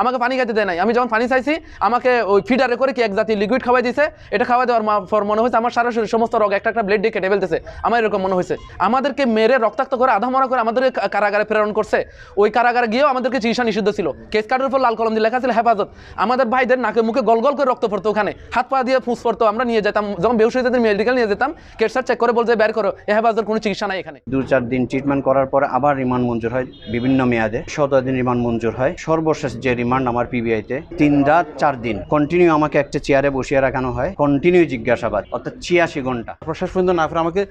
আমাকে পানি খাইতে দেয় নাই। আমি যখন পানি চাইছি, আমাকে ওই ফিডারে করে কি এক জাতি লিকুইড খাওয়াই দিছে, এটা খাওয়াই দেওয়ার পর মনে হয়েছে আমার সারা শরীর সমস্ত রোগ, একটা একটা ব্লেড দিয়ে কেটে ফেলতেছে। আমার এরকম মনে হয়েছে। আমাদেরকে মেরে রক্তাক্ত করে, আধা মরা করে আমাদের কারাগারে প্রেরণ করছে। ওই কারাগারে গিয়েও আমাদেরকে চিকিৎসা নিষিদ্ধ ছিল। কেস কার্ডের উপর লাল কলম দিয়ে লেখা ছিল, হেফাজত। আমাদের ভাইদের নাকে মুখে গল গল করে রক্ত পড়তো ওখানে। হাত পা দিয়ে ফুঁস পড়তো, আমরা নিয়ে যেতাম। যখন বেউস যেতাম মেডিকেল নিয়ে যেতাম কেটসার চেক করে বলছে, বের করো, এ কোনো চিকিৎসা নাই এখানে। দু চার দিন ট্রিটমেন্ট করার পর আবার রিমান্ড মঞ্জুর হয় বিভিন্ন মেয়াদে। সতেরো দিন রিমান্ড মঞ্জুর হয়। সর্বশেষ যে রিমান্ড আমার পিবিআইতে তিন রাত, চার দিন। কন্টিনিউ আমাকে একটা চেয়ারে বসিয়ে রাখানো হয়। কন্টিনিউ জিজ্ঞাসাবাদ, অর্থাৎ ছিয়াশি ঘণ্টা। প্রশাস পর্যন্ত না ফেরে আমাকে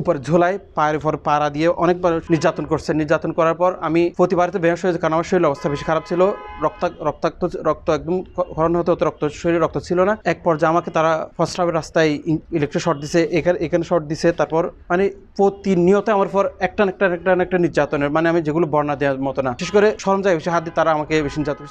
উপর ঝোলাই পায়ের উপর পাড়া দিয়ে অনেকবার নির্যাতন করছে। নির্যাতন করার পর আমি প্রতিবারিত বেহস হয়েছে, কারণ আমার শরীরের অবস্থা বেশি খারাপ ছিল। রক্ত, রক্তাক্ত, রক্ত একদম খরণ হতে হতে রক্ত, শরীরে রক্ত ছিল না। এক পর্যায়ে আমাকে তারা ফসরাবের রাস্তায় ইলেকট্রিক শর্ট দিছে, এখানে এখানে শর্ট দিছে। তারপর মানে প্রতিনিয়ত আমার পর একটা একটা একটা একটা নির্যাতনের মানে আমি যেগুলো বর্ণা দেওয়ার মতো না। বিশেষ করে সরঞ্জাম বেশি হাত দিয়ে তারা আমাকে বেশি নির্যাতন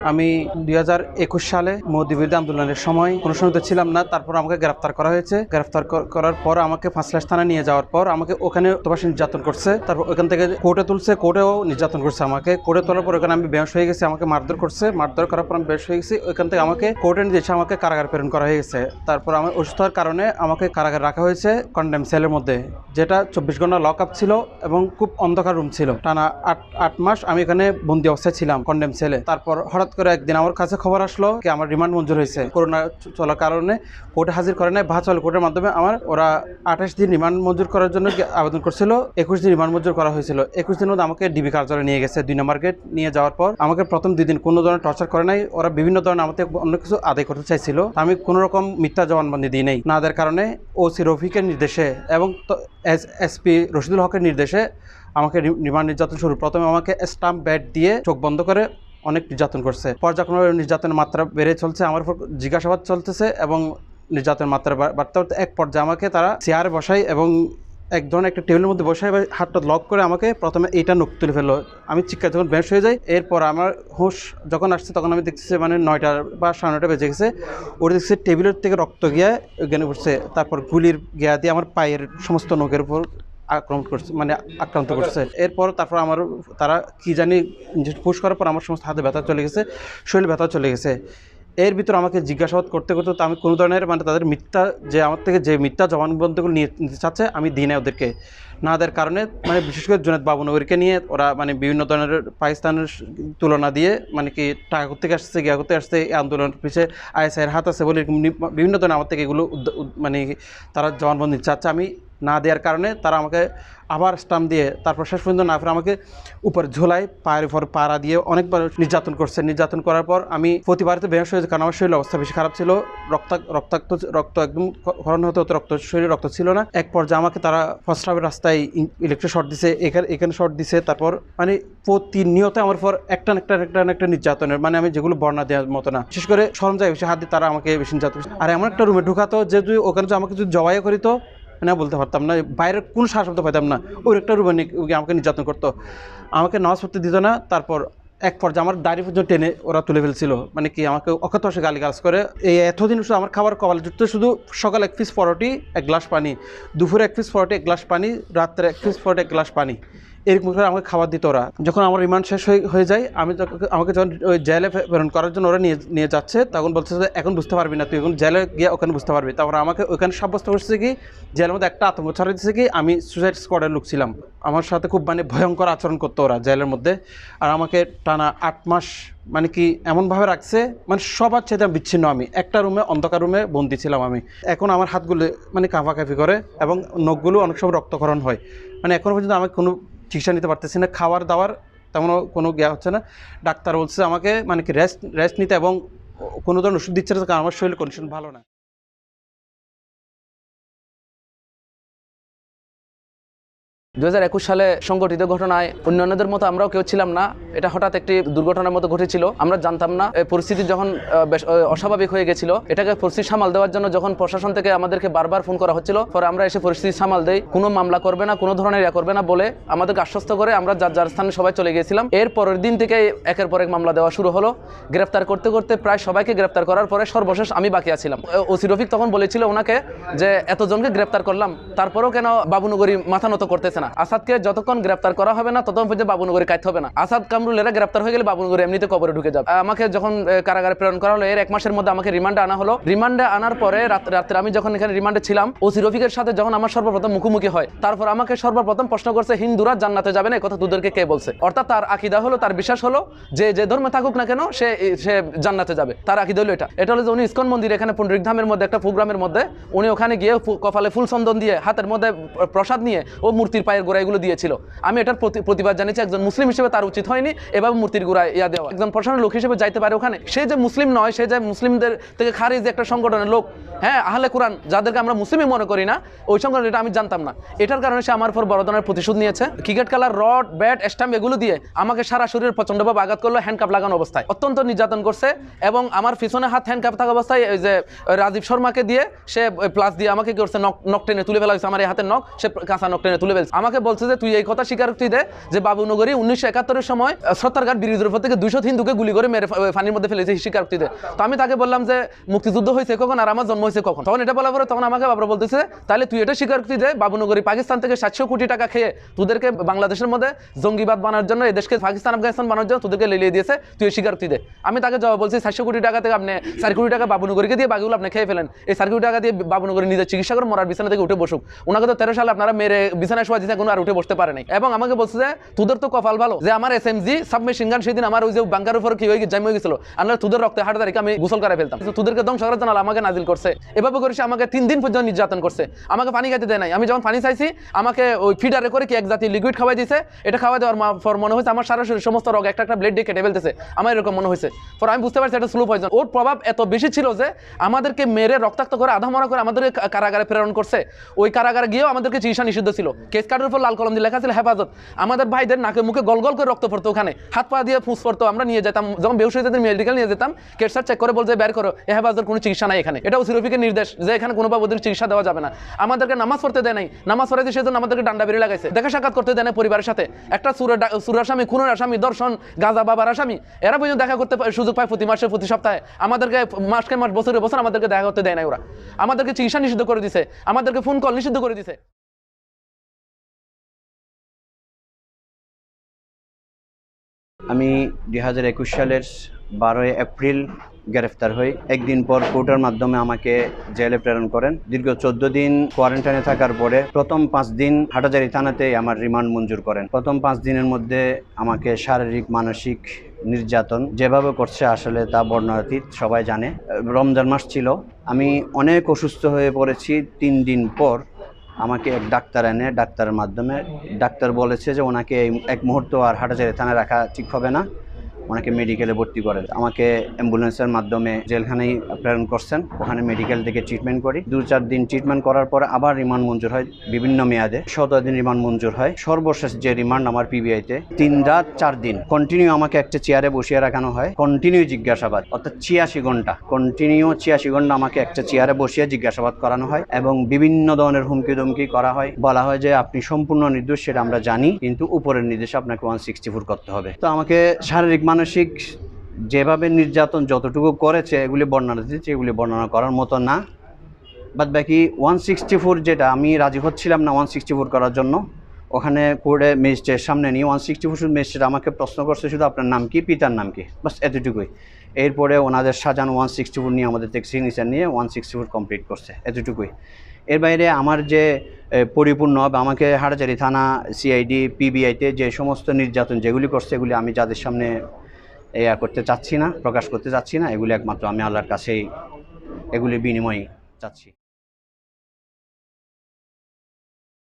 আমি দুই হাজার একুশ সালে মোদি বিরোধী আন্দোলনের সময় কোনো সময়তে ছিলাম না, তারপর আমাকে গ্রেফতার করা হয়েছে। গ্রেফতার করার পর আমাকে ফাঁসলাস থানায় নিয়ে যাওয়ার পর আমাকে ওখানে তোবাসী নির্যাতন করছে। তারপর ওখান থেকে কোর্টে তুলছে, কোর্টেও নির্যাতন করছে আমাকে। কোর্টে তোলার পর ওখানে আমি বেহস হয়ে গেছি, আমাকে মারধর করছে। মারধর করার পর আমি বেশ হয়ে গেছি, ওখান থেকে আমাকে কোর্টে এসে আমাকে কারাগার প্রেরণ করা হয়ে গেছে। তারপর আমার অসুস্থ হওয়ার কারণে আমাকে কারাগার রাখা হয়েছে কন্ডেম সেলের মধ্যে, যেটা চব্বিশ ঘণ্টা লক আপ ছিল এবং খুব অন্ধকার রুম ছিল। টানা আট আট মাস আমি এখানে বন্দি অবস্থায় ছিলাম কন্ডেম সেলে তারপর হঠাৎ করে একদিন আমার কাছে খবর আসলো কি আমার রিমান্ড মঞ্জুর হয়েছে। করোনা চলার কারণে কোর্টে হাজির করে নাই। ভার্চুয়াল কোর্টের মাধ্যমে আমার ওরা আঠাশ দিন রিমান্ড মঞ্জুর করার জন্য আবেদন করছিল, একুশ দিন রিমান্ড মঞ্জুর করা হয়েছিল। একুশ দিন মধ্যে আমাকে ডিবি কার্যালয়ে নিয়ে গেছে, দুই নম্বর গেট নিয়ে যাওয়ার পর। আমাকে প্রথম দুই দিন কোনো ধরনের টর্চার করে নাই। ওরা বিভিন্ন ধরনের আমাকে অন্য কিছু আদায় করতে চাইছিল। আমি কোনো রকম মিথ্যা জবানবন্দি দিই নাই। না দেওয়ার কারণে ওসি রফিকের নির্দেশে এবং এস এসপি রশিদুল হকের নির্দেশে আমাকে রিমান্ড নির্যাতন শুরু। প্রথমে আমাকে স্টাম্প ব্যাট দিয়ে চোখ বন্ধ করে অনেক নির্যাতন করছে। পর্যায়ক্রমে নির্যাতনের মাত্রা বেড়ে চলছে, আমার উপর জিজ্ঞাসাবাদ চলতেছে এবং নির্যাতনের মাত্রা বাড়তে বাড়তে এক পর্যায়ে আমাকে তারা চেয়ারে বসায় এবং এক ধরনের একটা টেবিলের মধ্যে বসে এবার হাতটা লক করে আমাকে প্রথমে এইটা নখ তুলে ফেলল। আমি চিৎকার যখন বেশ হয়ে যাই, এরপর আমার হুঁশ যখন আসছে তখন আমি দেখতেছি মানে নয়টা বা সাড়ে নয়টা বেজে গেছে। ওটা দেখছি টেবিলের থেকে রক্ত গিয়ে ওখানে উঠছে, তারপর গুলির গিয়া দিয়ে আমার পায়ের সমস্ত নখের উপর আক্রমণ করছে মানে আক্রান্ত করছে। এরপর তারপর আমার, তারা কি জানি পুশ করার পর আমার সমস্ত হাতে ব্যথা চলে গেছে, শরীর ব্যথা চলে গেছে। এর ভিতর আমাকে জিজ্ঞাসাবাদ করতে করতে তো আমি কোনো ধরনের মানে তাদের মিথ্যা, যে আমার থেকে যে মিথ্যা জবানবন্দিগুলো নিয়ে, নিতে চাচ্ছে, আমি দিই না ওদেরকে। না দেওয়ার কারণে মানে বিশেষ করে জুনেদ বাবুনগরীকে নিয়ে ওরা মানে বিভিন্ন ধরনের পাকিস্তানের তুলনা দিয়ে মানে কি টাকা করতে আসছে, গিয়া করতে আসছে, এই আন্দোলনের পিছিয়ে আইএসআইয়ের হাত আছে বলে বিভিন্ন ধরনের আমার থেকে এগুলো মানে তারা জবানবন্দি চাচ্ছে। আমি না দেওয়ার কারণে তারা আমাকে আবার স্টাম্প দিয়ে তারপর শেষ পর্যন্ত না ফেরে আমাকে উপর ঝোলাই পায়ের উপর পাড়া দিয়ে অনেকবার নির্যাতন করছে। নির্যাতন করার পর আমি প্রতিবারিত বেহস হয়েছে কারণ আমার শরীরের অবস্থা বেশি খারাপ ছিল। রক্ত, রক্তাক্ত রক্ত একদম হরণ হতে রক্ত, শরীরে রক্ত ছিল না। এক পর্যায়ে আমাকে তারা ফসরাবের রাস্তায় ইলেকট্রিক শর্ট দিছে, এখানে এখানে শর্ট দিছে। তারপর মানে প্রতিনিয়ত আমার পর একটা একটা একটা একটা নির্যাতনের মানে আমি যেগুলো বর্ণনা দেওয়ার মতো না। বিশেষ করে সরঞ্জাম বেশি হাত দিয়ে তারা আমাকে বেশি নির্যাতন আর এমন একটা রুমে ঢুকাতো যে তুই ওখানে আমাকে যদি জবাই করিত মানে বলতে পারতাম না, বাইরের কোনো শ্বাস শব্দ পাইতাম না। ওই একটা রুমে ওকে আমাকে নির্যাতন করতো। আমাকে নামাজ পড়তে দিত না, তারপর এক পর্যায়ে আমার দাড়ি পর্যন্ত টেনে ওরা তুলে ফেলছিল। মানে কি আমাকে অকথ সে গালি গাছ করে। এই এতদিন শুধু আমার খাবার কপাল যুক্ত শুধু সকাল এক পিস পরোটি, এক গ্লাস পানি, দুপুরে এক পিস পরোটি, এক গ্লাস পানি, রাত্রে এক পিস পরোটি, এক গ্লাস পানি। এরকম করে আমাকে খাবার দিত ওরা। যখন আমার রিমান্ড শেষ হয়ে যায়, আমি আমাকে যখন ওই জেলে প্রেরণ করার জন্য ওরা নিয়ে নিয়ে যাচ্ছে, তখন বলছে যে, এখন বুঝতে পারবি না, তুই এখন জেলে গিয়ে ওখানে বুঝতে পারবি। তারপর আমাকে ওখানে সাব্যস্ত করছে কি জেলের মধ্যে একটা আতঙ্ক ছড়াই দিচ্ছে কি, আমি সুসাইড স্কোয়াডের লোক ছিলাম। আমার সাথে খুব মানে ভয়ঙ্কর আচরণ করতো ওরা জেলের মধ্যে। আর আমাকে টানা আট মাস মানে কি এমনভাবে রাখছে মানে সবার চাইতে বিচ্ছিন্ন আমি। একটা রুমে, অন্ধকার রুমে বন্দি ছিলাম আমি। এখন আমার হাতগুলো মানে কাঁপাকাঁপি করে এবং নখগুলো অনেক সময় রক্তক্ষরণ হয়। মানে এখনও পর্যন্ত আমি কোনো চিকিৎসা নিতে পারতেছি না, খাওয়ার দাওয়ার তেমন কোনো জ্ঞা হচ্ছে না। ডাক্তার বলছে আমাকে মানে কি রেস্ট রেস্ট নিতে এবং কোনো ধরনের ওষুধ দিচ্ছে না, কারণ আমার শরীরের কন্ডিশন ভালো না। দু হাজার একুশ সালে সংগঠিত ঘটনায় অন্যান্যদের মতো আমরাও কেউ ছিলাম না। এটা হঠাৎ একটি দুর্ঘটনার মতো ঘটেছিল। আমরা জানতাম না। পরিস্থিতি যখন অস্বাভাবিক হয়ে গেছিল। এটাকে পরিস্থিতি সামাল দেওয়ার জন্য যখন প্রশাসন থেকে আমাদেরকে বারবার ফোন করা হচ্ছিল, পরে আমরা এসে পরিস্থিতি সামাল দেই। কোনো মামলা করবে না, কোনো ধরনের ইয়া করবে না বলে আমাদেরকে আশ্বস্ত করে আমরা যার যার স্থানে সবাই চলে গিয়েছিলাম। এর পরের দিন থেকে একের পর এক মামলা দেওয়া শুরু হলো। গ্রেফতার করতে করতে প্রায় সবাইকে গ্রেফতার করার পরে সর্বশেষ আমি বাকি আছিলাম। ওসি রফিক তখন বলেছিল ওনাকে যে, এতজনকে গ্রেফতার করলাম, তারপরেও কেন বাবুনগরী মাথা নত করতেছে না? আসাদকে যতক্ষণ গ্রেফতার করা হবে না, ততক্ষণ পর্যন্ত বাবুনগরী কাইতে হবে না। আসাদ কামরুলেরা গ্রেপ্তার হয়ে গেলে বাবুনগর এমনিতে কবরে ঢুকে যাবে। আমাকে যখন কারাগারে প্রেরণ করা হলো, এর এক মাসের মধ্যে আমাকে রিমান্ডে আনা হলো। রিমান্ডে আনার পরে রাত্রে আমি যখন এখানে রিমান্ডে ছিলাম, ওসি রফিকের সাথে যখন আমার সর্বপ্রথম মুখোমুখি হয়, তারপর আমাকে সর্বপ্রথম প্রশ্ন করছে, হিন্দুরা জান্নাতে যাবে না? কথা তোদেরকে কে বলছে? অর্থাৎ তার আকিদা হলো, তার বিশ্বাস হলো যে যে ধর্মে থাকুক না কেন, সে সে জান্নাতে যাবে। তার আকিদা হলো এটা। এটা হলো যে উনি ইস্কন মন্দির এখানে পুণ্ডরিক ধামের মধ্যে, একটা প্রোগ্রামের মধ্যে, উনি ওখানে গিয়ে কপালে ফুল চন্দন দিয়ে, হাতের মধ্যে প্রসাদ নিয়ে, ও মূর্তির পায়ের গোড়া এগুলো দিয়েছিল। আমি এটার প্রতিবাদ জানিয়েছি, একজন মুসলিম হিসেবে তার উচিত হয়নি, এভাবে মূর্তির গোড়ায় ইয়া দেওয়া। একজন প্রশাসনের লোক হিসেবে যাইতে পারে ওখানে। সে যে মুসলিম নয়, সে যে মুসলিমদের থেকে খারিজ একটা সংগঠনের লোক হ্যাঁ আহলে কোরআন, যাদেরকে আমরা মুসলিমই মনে করি না, ওই সংগঠন এটা আমি জানতাম না। এটার কারণে সে আমার উপর বড় ধরনের প্রতিশোধ নিয়েছে। ক্রিকেট খেলার রড, ব্যাট স্টাম্প এগুলো দিয়ে আমাকে সারা শরীর প্রচন্ডভাবে আঘাত করল হ্যান্ডকাপ লাগানো অবস্থায়। অত্যন্ত নির্যাতন করছে এবং আমার পিছনে হাত হ্যান্ডকাপ থাকা অবস্থায় ওই যে রাজীব শর্মাকে দিয়ে সে প্লাস দিয়ে আমাকে কি করছে, নখ নখ টেনে তুলে ফেলা হয়েছে, আমার এই হাতের নখ, সে কাঁচা নখ টেনে তুলে ফেলছে। আমাকে বলছে যে, তুই এই কথা স্বীকারোক্তি দে যে, বাবুনগরী উনিশশো একাত্তরের সময় সত্তরঘাট ব্রিজের উপর থেকে দুইশো হিন্দুকে গুলি করে মেরে ফানির মধ্যে ফেলেছে স্বীকারোক্তি দে। তো আমি তাকে বললাম যে, মুক্তিযুদ্ধ হয়েছে কখন আর আমার জন্ম হয়েছে কখন? তখন এটা বলার পরে তখন আমাকে বাবরা বলতেছে, তাহলে তুই এটা স্বীকারোক্তি দে, বাবুনগরী পাকিস্তান থেকে সাতশো কোটি টাকা খেয়ে তোদেরকে বাংলাদেশের মধ্যে জঙ্গিবাদ বানানোর জন্য, এই দেশকে পাকিস্তান, আফগানিস্তান বানানোর জন্য তোদেরকে লেলিয়ে দিয়েছে, তুই এই স্বীকারোক্তি দে। আমি তাকে জবাব বলছি, সাতশো কোটি টাকা থেকে আপনি, চার কোটি টাকা বাবুনগরীকে দিয়ে বাকিগুলো আপনি খেয়ে ফেলেন। এই চার কোটি টাকা দিয়ে বাবুনগরী নিজের চিকিৎসা করে মরার বিছানা থেকে উঠে বসুক। ওনাকে তো তেরো সালে আপনারা মেরে বিছানায় শোয়া দিয়েছে কোনো আর উঠে বসতে পারে নাই। এবং আমাকে বলছে যে, তোদের তো কপাল ভালো। যে আমার এস এম জি সাবমেশিন গান সেদিন আমার ওই যে বাঙ্কার উপর কি হয়ে জামি হয়ে গেছিল। আমরা তোদের রক্তে হাট তারিখে আমি গোসল করে ফেলতাম। তোদেরকে ধ্বংস করার জন্য আমাকে নাজিল করছে। এভাবে করে সে আমাকে তিন দিন পর্যন্ত নির্যাতন করছে। আমাকে পানি খাইতে দেয় নাই। আমি যখন পানি চাইছি, আমাকে ওই ফিডারে করে কি এক জাতীয় লিকুইড খাওয়াই দিয়েছে এটা খাওয়াই দেওয়ার পর মনে হয়েছে আমার সারা শরীর সমস্ত রোগ, একটা একটা ব্লেড দিয়ে কেটে ফেলতেছে। আমার এরকম মনে হয়েছে। পর আমি বুঝতে পারছি এটা স্লো পয়জন ওর প্রভাব এত বেশি ছিল যে, আমাদেরকে মেরে রক্তাক্ত করে, আধা মরা করে আমাদেরকে কা- কারাগারে প্রেরণ করছে। ওই কারাগারে গিয়েও আমাদেরকে চিকিৎসা নিষিদ্ধ ছিল। কেস কার্ডের উপর লাল কলম দিয়ে লেখা ছিল, হেফাজত। আমাদের ভাইদের নাকে মুখে গল গল করে রক্ত পড়তো ওখানে। হাত পা দিয়ে ফুঁস পড়তো, আমরা নিয়ে যেতাম। যখন বেউস হয়ে যেতাম মেডিকেল নিয়ে যেতাম কেটসার চেক করে বলছে, বের করো, এ হেফাজতের কোনো চিকিৎসা নাই এখানে। এটা সিরফিকের নির্দেশ যে এখানে কোনো বাবুদের চিকিৎসা দেওয়া যাবে না। আমাদেরকে নামাজ পড়তে দেয় নাই। নামাজ পড়াইতে সেজন্য আমাদেরকে ডান্ডা বেরিয়ে লাগাইছে। দেখা সাক্ষাৎ করতে দেয় না পরিবারের সাথে। একটা সুরের ডা- সুরের আসামি খুনের আসামি দর্শন, গাজা বাবার আসামি এরা পর্যন্ত দেখা করতে সুযোগ পায় প্রতি মাসে, প্রতি সপ্তাহে। আমাদেরকে মাসকে মাস, বছরে বছর আমাদেরকে দেখা করতে দেয় না ওরা। আমাদেরকে চিকিৎসা নিষিদ্ধ করে দিছে। আমাদেরকে ফোন কল নিষিদ্ধ করে দিছে। আমি দুই হাজার একুশ সালের বারোই এপ্রিল গ্রেফতার হই। একদিন পর কোর্টের মাধ্যমে আমাকে জেলে প্রেরণ করেন। দীর্ঘ চোদ্দ দিন কোয়ারেন্টাইনে থাকার পরে প্রথম পাঁচ দিন হাটাজারি থানাতে আমার রিমান্ড মঞ্জুর করেন। প্রথম পাঁচ দিনের মধ্যে আমাকে শারীরিক, মানসিক নির্যাতন যেভাবে করছে আসলে তা বর্ণনাতীত, সবাই জানে। রমজান মাস ছিল। আমি অনেক অসুস্থ হয়ে পড়েছি। তিন দিন পর আমাকে এক ডাক্তার এনে ডাক্তারের মাধ্যমে, ডাক্তার বলেছে যে ওনাকে এক মুহূর্ত আর হাঁটাচারি থানায় রাখা ঠিক হবে না। ওনাকে মেডিকেলে ভর্তি করেন আমাকে অ্যাম্বুলেন্সের মাধ্যমে জেলখানায় প্রেরণ করছেন। ওখানে মেডিকেল থেকে ট্রিটমেন্ট করি। দু চার দিন ট্রিটমেন্ট করার পরে আবার রিমান্ড মঞ্জুর হয় বিভিন্ন মেয়াদে। সতেরো দিন রিমান্ড মঞ্জুর হয়। সর্বশেষ যে রিমান্ড আমার পিবিআইতে তিন রাত চার দিন। কন্টিনিউ আমাকে একটা চেয়ারে বসিয়ে রাখানো হয়। কন্টিনিউ জিজ্ঞাসাবাদ, অর্থাৎ ছিয়াশি ঘণ্টা। কন্টিনিউ ছিয়াশি ঘণ্টা আমাকে একটা চেয়ারে বসিয়ে জিজ্ঞাসাবাদ করানো হয় এবং বিভিন্ন ধরনের হুমকি ধমকি করা হয়। বলা হয় যে, আপনি সম্পূর্ণ নির্দোষ, সেটা আমরা জানি, কিন্তু উপরের নির্দেশে আপনাকে ওয়ান সিক্সটি ফোর করতে হবে। তো আমাকে শারীরিক মানসিক যেভাবে নির্যাতন যতটুকু করেছে, এগুলি বর্ণনা দিচ্ছে এগুলি বর্ণনা করার মতো না। বাদ বাকি ওয়ান সিক্সটি ফোর যেটা, আমি রাজি হচ্ছিলাম না ওয়ান সিক্সটি ফোর করার জন্য। ওখানে কোর্টে ম্যাজিস্ট্রেট সামনে নিয়ে ওয়ান সিক্সটি ফোর ম্যাজিস্ট্রেট আমাকে প্রশ্ন করছে শুধু আপনার নাম কি, পিতার নাম কি, বাস এতটুকুই। এরপরে ওনাদের সাজান ওয়ান সিক্সটি ফোর নিয়ে আমাদের থেকে সিগনেচার নিয়ে ওয়ান সিক্সটি ফোর কমপ্লিট করছে, এতটুকুই। এর বাইরে আমার যে পরিপূর্ণ বা আমাকে হাটাচারি থানা সিআইডি পিবিআইতে যে সমস্ত নির্যাতন যেগুলি করছে, এগুলি আমি যাদের সামনে ইয়া করতে চাচ্ছি না, প্রকাশ করতে চাচ্ছি না, এগুলি একমাত্র আমি আল্লাহর কাছেই, এগুলি বিনিময় চাচ্ছি।